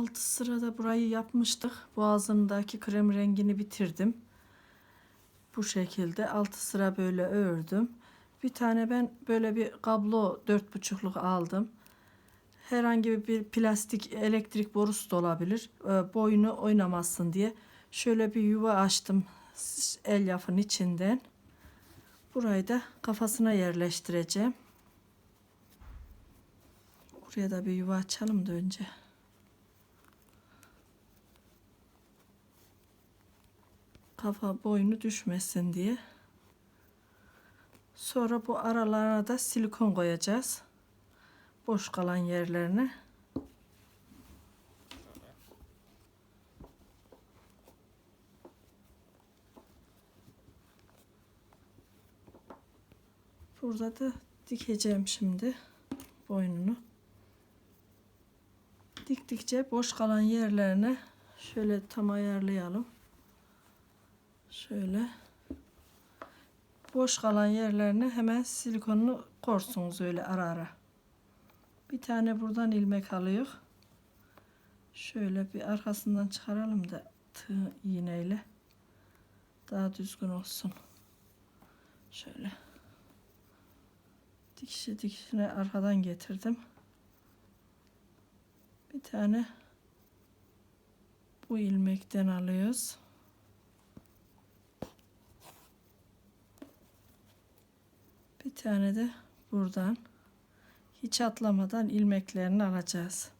Altı sırada burayı yapmıştık. Boğazındaki krem rengini bitirdim. Bu şekilde altı sıra böyle ördüm. Bir tane ben böyle bir kablo dört buçukluk aldım. Herhangi bir plastik elektrik borusu da olabilir. Ee, Boyunu oynamasın diye. Şöyle bir yuva açtım elyafın içinden. Burayı da kafasına yerleştireceğim. Buraya da bir yuva açalım da önce. Kafa boynu düşmesin diye. Sonra bu aralarına da silikon koyacağız. Boş kalan yerlerine. Burada da dikeceğim şimdi boynunu. Diktikçe boş kalan yerlerine şöyle tam ayarlayalım. Şöyle. Boş kalan yerlerine hemen silikonunu korsunuz öyle ara ara. Bir tane buradan ilmek alıyor. Şöyle bir arkasından çıkaralım da tığ iğneyle daha düzgün olsun. Şöyle. Dikişi dikişine arkadan getirdim. Bir tane bu ilmekten alıyoruz. Bir tane de buradan hiç atlamadan ilmeklerini alacağız.